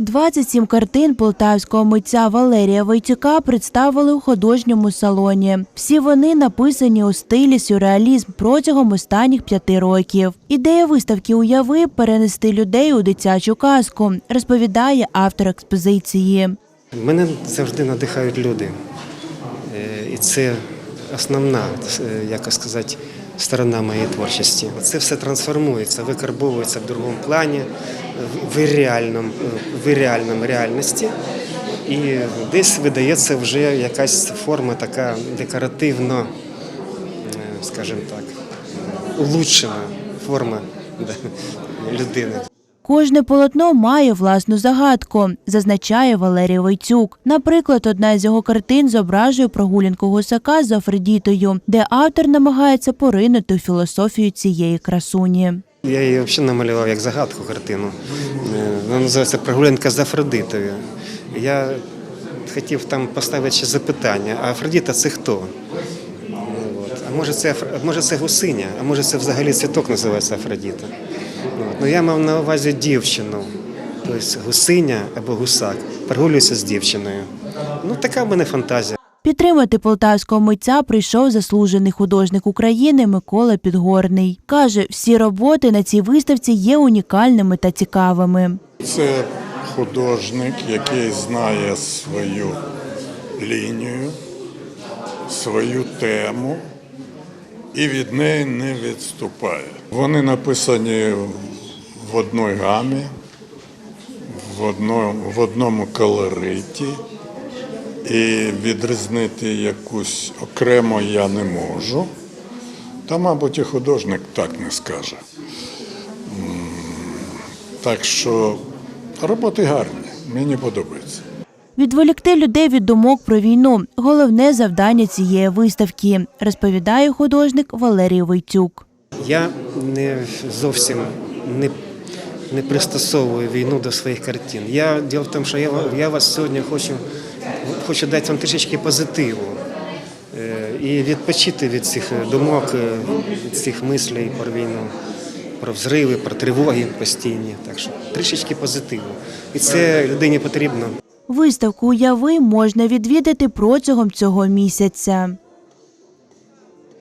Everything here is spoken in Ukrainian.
27 картин полтавського митця Валерія Войтюка представили у художньому салоні. Всі вони написані у стилі сюрреалізм протягом останніх п'яти років. Ідея виставки уяви перенести людей у дитячу казку, розповідає автор експозиції. Мене завжди надихають люди. Е, І це основна, е, як сказати, сторона моєї творчості. Це все трансформується, викарбовується в другому плані, в- реальному, в реальному реальності. І десь видається вже якась форма така декоративно, е, скажімо так, улучшена форма людини. Кожне полотно має власну загадку, зазначає Валерій Войтюк. Наприклад, одна з його картин зображує прогулянку гусака з Афродітою, де автор намагається поринути філософію цієї красуні. Я її взагалі намалював як загадку картину. Е, Вона називається Прогулянка з Афродитою. Я хотів там поставити ще запитання, а Афродіта це хто? А може це, може це гусиня, а може це взагалі цвіток називається Афродіта. Ну, я мав на увазі дівчину, тобто гусиня або гусак. Прогулююся з дівчиною. Ну, така в мене фантазія. Підтримати полтавського митця прийшов заслужений художник України Микола Підгорний. Каже, всі роботи на цій виставці є унікальними та цікавими. Це художник, який знає свою лінію, свою тему і від неї не відступає. Вони написані в одній гамі, в одному, в одному колориті, і відрізнити якусь окремо я не можу. Та, мабуть, і художник так не скаже. Так що роботи гарні, мені подобається. Відволікти людей від думок про війну головне завдання цієї виставки, розповідає художник Валерій Войтюк. Я не зовсім не, не пристосовую війну до своїх картин. Я діло в тому, що я, я вас сьогодні хочу, хочу дати вам трішечки позитиву е, і відпочити від цих думок, е, від цих мислей про війну, про взриви, про тривоги постійні. Так що трішечки позитиву. І це людині потрібно. Виставку уяви можна відвідати протягом цього місяця.